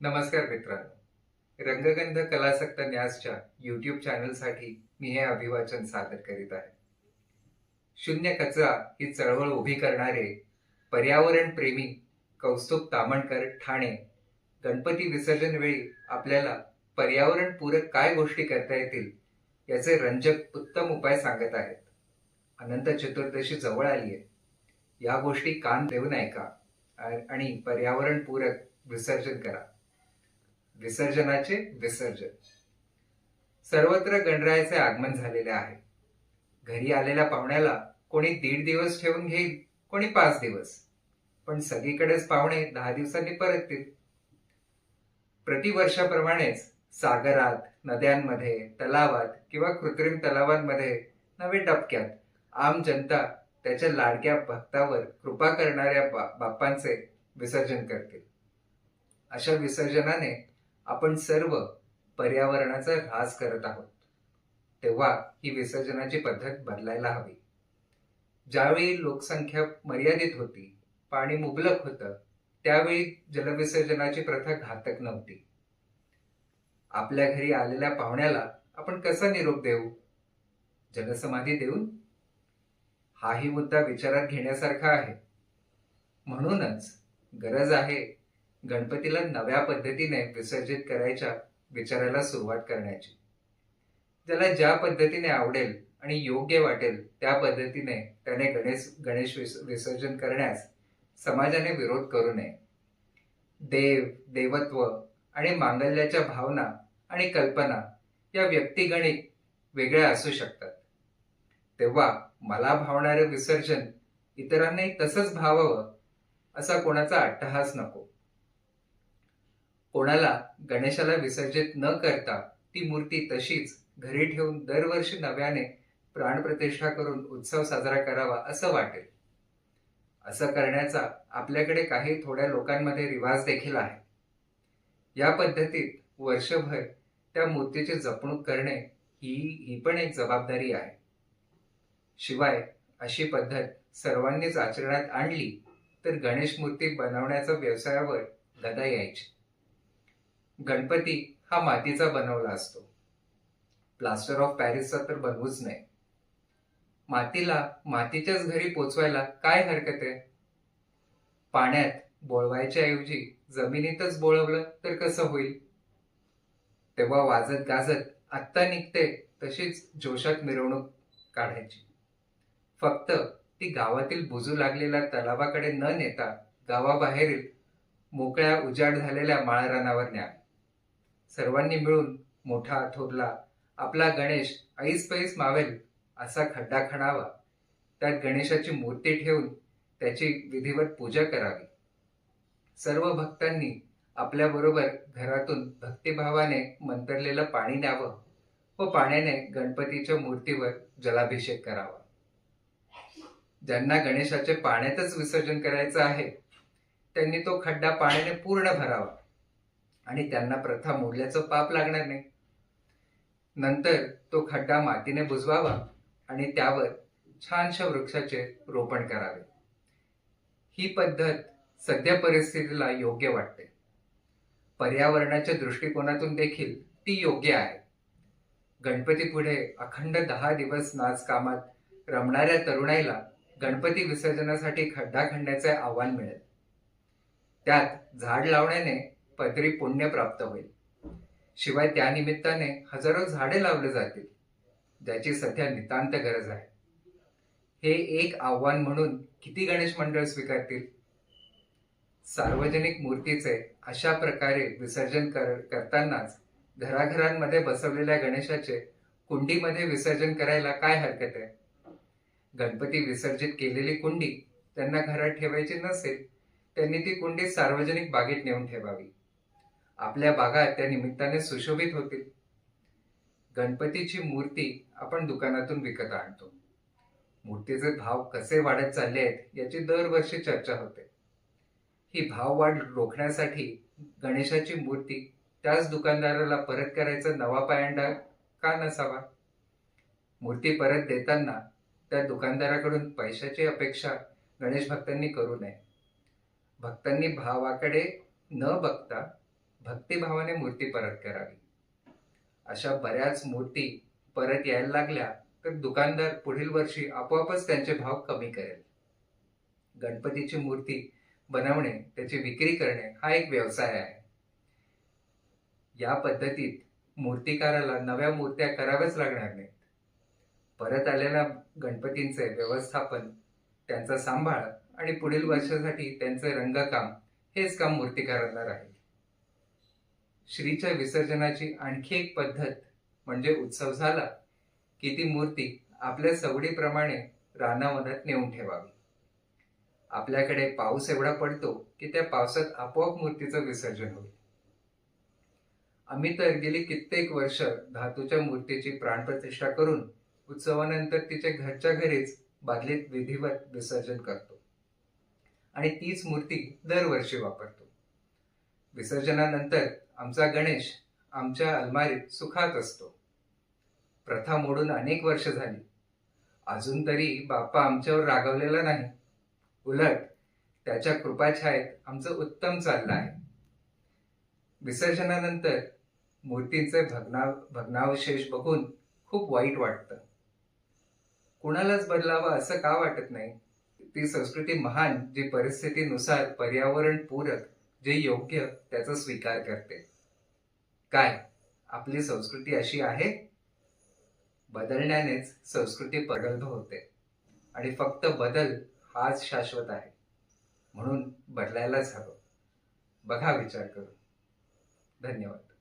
नमस्कार मित्रांनो. रंगगंध कलासक्त न्यासच्या युट्यूब चॅनलसाठी मी हे अभिवाचन सादर करीत आहे. शून्य कचरा ही चळवळ उभी करणारे पर्यावरण प्रेमी कौस्तुभ तामणकर ठाणे गणपती विसर्जन वेळी आपल्याला पर्यावरण पूरक काय गोष्टी करता येतील याचे रंजक उत्तम उपाय सांगत आहेत. अनंत चतुर्दशी जवळ आली आहे. या गोष्टी कान देऊन ऐका आणि पर्यावरण पूरक विसर्जन करा. विसर्जनाचे विसर्जन. सर्वत्र गणरायाचे आगमन झालेले आहे. घरी आलेल्या पाहुण्याला कोणी दीड दिवस ठेवून घेईल कोणी पाच दिवस. पण सगळीकडेच पाहुणे दहा दिवसांनी परततील. प्रतिवर्षाप्रमाणेच सागरात नद्यांमध्ये तलावात किंवा कृत्रिम तलावांमध्ये नवे टपक्यात आम जनता त्याच्या लाडक्या भक्तावर कृपा करणाऱ्या बा- बाप्पांचे विसर्जन करतील. अशा विसर्जनाने आपण सर्व पर्यावरणाचा ऱ्हास करत आहोत. तेव्हा ही विसर्जनाची पद्धत बदलायला हवी. ज्यावेळी लोकसंख्या मर्यादित होती पाणी मुबलक होतं त्यावेळी जलविसर्जनाची प्रथा घातक नव्हती. आपल्या घरी आलेल्या पाहुण्याला आपण कसा निरोप देऊ? जलसमाधी देऊन? हाही मुद्दा विचारात घेण्यासारखा आहे. म्हणूनच गरज आहे गणपतीला नव्या पद्धतीने विसर्जित करायच्या विचाराला सुरुवात करण्याची. ज्याला ज्या पद्धतीने आवडेल आणि योग्य वाटेल त्या पद्धतीने त्याने गणेश गणेश विसर्जन करण्यास समाजाने विरोध करू नये. देव देवत्व आणि मांगल्याच्या भावना आणि कल्पना या व्यक्तिगणिक वेगळ्या असू शकतात. तेव्हा मला भावणारे विसर्जन इतरांनाही तसंच भावावं असा कोणाचा अट्टहास नको. कोणाला गणेशाला विसर्जित न करता ती मूर्ती तशीच घरी ठेवून दरवर्षी नव्याने प्राणप्रतिष्ठा करून उत्सव साजरा करावा असं वाटेल. असं करण्याचा आपल्याकडे काही थोड्या लोकांमध्ये रिवाज देखील आहे. या पद्धतीत वर्षभर त्या मूर्तीची जपणूक करणे ही ही पण एक जबाबदारी आहे. शिवाय अशी पद्धत सर्वांनीच आचरणात आणली तर गणेश मूर्ती बनवण्याचा व्यवसायावर गदा यायची. गणपती हा मातीचा बनवला असतो. प्लास्टर ऑफ पॅरिसचा तर बनवूच नाही. मातीला मातीच्याच घरी पोचवायला काय हरकत आहे? पाण्यात बोळवायच्या ऐवजी जमिनीतच बोळवलं तर कसं होईल? तेव्हा वाजत गाजत आत्ता निघते तशीच जोशात मिरवणूक काढायची. फक्त ती गावातील बुजू लागलेल्या तलावाकडे न नेता गावाबाहेरील मोकळ्या उजाड झालेल्या माळरानावर न्या. सर्वांनी मिळून मोठा थोरला आपला गणेश ऐस पैस मावेल असा खड्डा खणावा. त्यात गणेशाची मूर्ती ठेवून त्याची विधिवत पूजा करावी. सर्व भक्तांनी आपल्याबरोबर घरातून भक्तिभावाने मंतरलेलं पाणी न्यावं व पाण्याने गणपतीच्या मूर्तीवर जलाभिषेक करावा. ज्यांना गणेशाचे पाण्यातच विसर्जन करायचं आहे त्यांनी तो खड्डा पाण्याने पूर्ण भरावा. आणि त्यांना प्रथा मोडल्याचं पाप लागणार नाही. नंतर तो खड्डा मातीने बुजवावा आणि त्यावर छानशा वृक्षाचे रोपण करावे. ही पद्धत सध्या परिस्थितीला योग्य वाटते. पर्यावरणाच्या दृष्टिकोनातून देखील ती योग्य आहे. गणपती पुढे अखंड दहा दिवस नाचकामात रमणाऱ्या तरुणाईला गणपती विसर्जनासाठी खड्डा खणण्याचे आव्हान मिळेल. त्यात झाड लावण्याने पदरी पुण्य प्राप्त होईल. शिवाय त्या निमित्ताने हजारो झाडे लावले जातील ज्याची सध्या नितांत गरज आहे. हे एक आव्हान म्हणून किती गणेश मंडळ स्वीकारतील? सार्वजनिक मूर्तीचे अशा प्रकारे विसर्जन कर करतानाच घराघरांमध्ये बसवलेल्या गणेशाचे कुंडीमध्ये विसर्जन करायला काय हरकत आहे? गणपती विसर्जित केलेली कुंडी त्यांना घरात ठेवायची नसेल त्यांनी ती कुंडी सार्वजनिक बागेत नेऊन ठेवावी. आपल्या बागा त्या निमित्ताने सुशोभित होतील. गणपतीची मूर्ती आपण दुकानातून विकत आणतो. मूर्तीचे भाव कसे वाढत चालले आहेत याची दरवर्षी चर्चा होते. ही भाव वाढ रोखण्यासाठी गणेशाची मूर्ती त्याच दुकानदाराला परत करायचा नवा पायंडा का नसावा? मूर्ती परत देताना त्या दुकानदाराकडून पैशाची अपेक्षा गणेश भक्तांनी करू नये. भक्तांनी भावाकडे न बघता भक्तिभावाने मूर्ती परत करावी. अशा बऱ्याच मूर्ती परत यायला लागल्या तर दुकानदार पुढील वर्षी आपोआपच त्यांचे भाव कमी करेल. गणपतीची मूर्ती बनवणे त्याची विक्री करणे हा एक व्यवसाय आहे. या पद्धतीत मूर्तिकाराला नव्या मूर्त्या कराव्याच लागणार नाहीत. परत आलेल्या गणपतींचे व्यवस्थापन त्यांचा सांभाळ आणि पुढील वर्षासाठी त्यांचे रंगकाम हेच काम मूर्तिकारांना राहील. श्रीच्या विसर्जनाची आणखी एक पद्धत म्हणजे उत्सव झाला की ती मूर्ती आपल्या सवडीप्रमाणे रानावनात नेऊन ठेवावी. आपल्याकडे पाऊस एवढा पडतो की त्या पावसात आपोआप मूर्तीचं विसर्जन होईल. आम्ही तर गेली कित्येक वर्ष धातूच्या मूर्तीची प्राणप्रतिष्ठा करून उत्सवानंतर तिच्या घरच्या घरीच बादलीत विधिवत विसर्जन करतो. आणि तीच मूर्ती दरवर्षी वापरतो. विसर्जनानंतर आमचा गणेश आमच्या अलमारीत सुखात असतो. प्रथा मोडून अनेक वर्ष झाली. अजून तरी बाप्पा आमच्यावर रागवलेला नाही. उलट त्याच्या कृपाछायेत आमचं उत्तम चाललं आहे. विसर्जनानंतर मूर्तींचे भग्ना भग्नावशेष बघून खूप वाईट वाटतं. कुणालाच बदलावं असं का वाटत नाही? ती संस्कृती महान जी परिस्थितीनुसार पर्यावरण पूरक जे योग्य त्याचा स्वीकार करते. काय? आपली संस्कृती अशी आहे बदलण्यानेच संस्कृती प्रगल्भ होते. आणि फक्त बदल हाच शाश्वत आहे. म्हणून बदलायलाच हवं. बघा विचार करून. धन्यवाद.